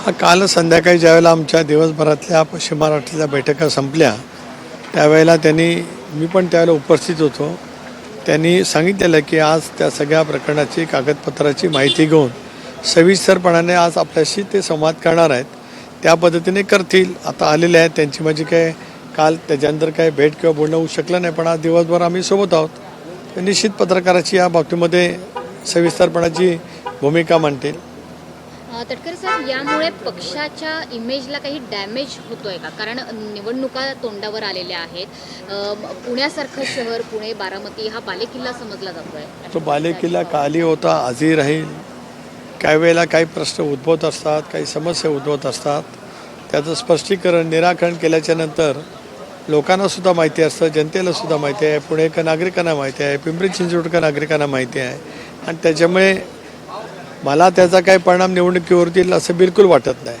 हा काल संध्याकाळी ज्यावेळेला आमच्या दिवसभरातल्या पश्चिम महाराष्ट्रातल्या बैठका संपल्या त्यावेळेला त्यांनी मी पण त्यावेळेला उपस्थित होतो. त्यांनी सांगितलेलं की आज त्या सगळ्या प्रकरणाची कागदपत्राची माहिती घेऊन सविस्तरपणाने आज आपल्याशी ते संवाद करणार आहेत. त्या पद्धतीने करतील. आता आलेले आहेत. त्यांची माझी काय काल त्याच्यानंतर काय भेट किंवा बोलणं होऊ शकलं नाही पण आज दिवसभर आम्ही सोबत आहोत. तर निश्चित पत्रकाराची या बाबतीमध्ये सविस्तरपणाची भूमिका मांडतील. तटकरे साहेब यामुळे पक्षाच्या इमेजला काही डॅमेज होतोय का? कारण निवडणुका तोंडावर आलेल्या आहेत. पुण्यासारखं शहर पुणे बारामती हा बालेकिल्ला समजला जातोय. तो बालेकिल्ला काली होता आजही राहील. काही वेळेला काही प्रश्न उद्भवत असतात काही समस्या उद्भवत असतात. त्याचं स्पष्टीकरण निराकरण केल्याच्यानंतर लोकांना सुद्धा माहिती असतं जनतेला सुद्धा माहिती आहे पुणेकर नागरिकांना माहिती आहे पिंपरी चिंचवडकर नागरिकांना माहिती आहे. आणि त्याच्यामुळे मला त्याचा काही परिणाम निवडणुकीवर येईल असं बिलकुल वाटत नाही.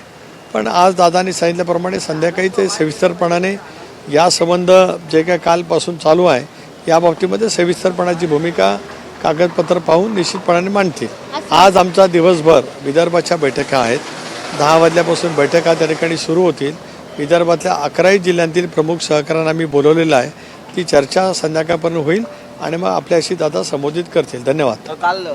पण आज दादांनी सांगितल्याप्रमाणे संध्याकाळी ते सविस्तरपणाने या संबंध जे काय कालपासून चालू आहे या बाबतीमध्ये सविस्तरपणाची भूमिका कागदपत्र पाहून निश्चितपणाने मांडतील. आज आमचा दिवसभर विदर्भाच्या बैठका आहेत. दहा वाजल्यापासून बैठका त्या ठिकाणी सुरू होतील. विदर्भातल्या अकराही जिल्ह्यांतील प्रमुख सहकाऱ्यांना आम्ही बोलवलेलं आहे. ती चर्चा संध्याकाळपर्यंत होईल आणि मग आपल्याशी दादा संबोधित करतील. धन्यवाद. काल